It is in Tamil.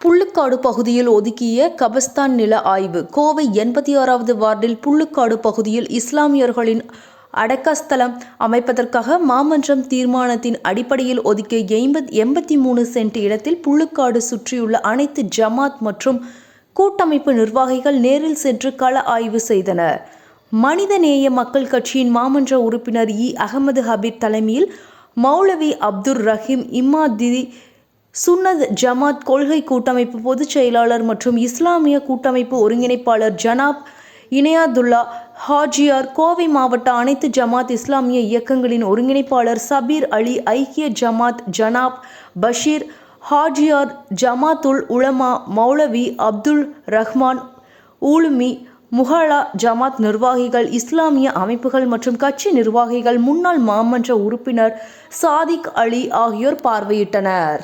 புள்ளுக்காடு பகுதியில் ஒதுக்கிய கபஸ்தான் நில ஆய்வு. கோவை எண்பத்தி ஆறாவது வார்டில் புள்ளுக்காடு பகுதியில் இஸ்லாமியர்களின் அடக்கஸ்தலம். அமைப்பதற்காக மாமன்றம் தீர்மானத்தின் அடிப்படையில் ஒதுக்கிய எண்பத் எண்பத்தி மூணு சென்ட் இடத்தில் புள்ளுக்காடு சுற்றியுள்ள அனைத்து ஜமாத் மற்றும் கூட்டமைப்பு நிர்வாகிகள் நேரில் சென்று கள ஆய்வு செய்தனர். மனிதநேய மக்கள் கட்சியின் மாமன்ற உறுப்பினர் இ. அகமது ஹபீப் தலைமையில் மௌலவி அப்துர் ரஹீம் இம்மாதிரி சுன்னத் ஜமாத் கொள்கை கூட்டமைப்பு பொதுச் செயலாளர் மற்றும் இஸ்லாமிய கூட்டமைப்பு ஒருங்கிணைப்பாளர் ஜனாப் இணையாதுல்லா ஹாஜியார். கோவை மாவட்ட அனைத்து ஜமாத் இஸ்லாமிய இயக்கங்களின் ஒருங்கிணைப்பாளர் சபீர் அலி ஐக்கிய ஜமாத் ஜனாப் பஷீர் ஹாஜியார் ஜமாத்துல் உலமா மௌலவி அப்துல் ரஹ்மான் ஊலுமி முஹலா ஜமாத் நிர்வாகிகள் இஸ்லாமிய அமைப்புகள் மற்றும் கட்சி நிர்வாகிகள் முன்னாள் மாமன்ற உறுப்பினர் சாதிக் அலி ஆகியோர் பார்வையிட்டனர்.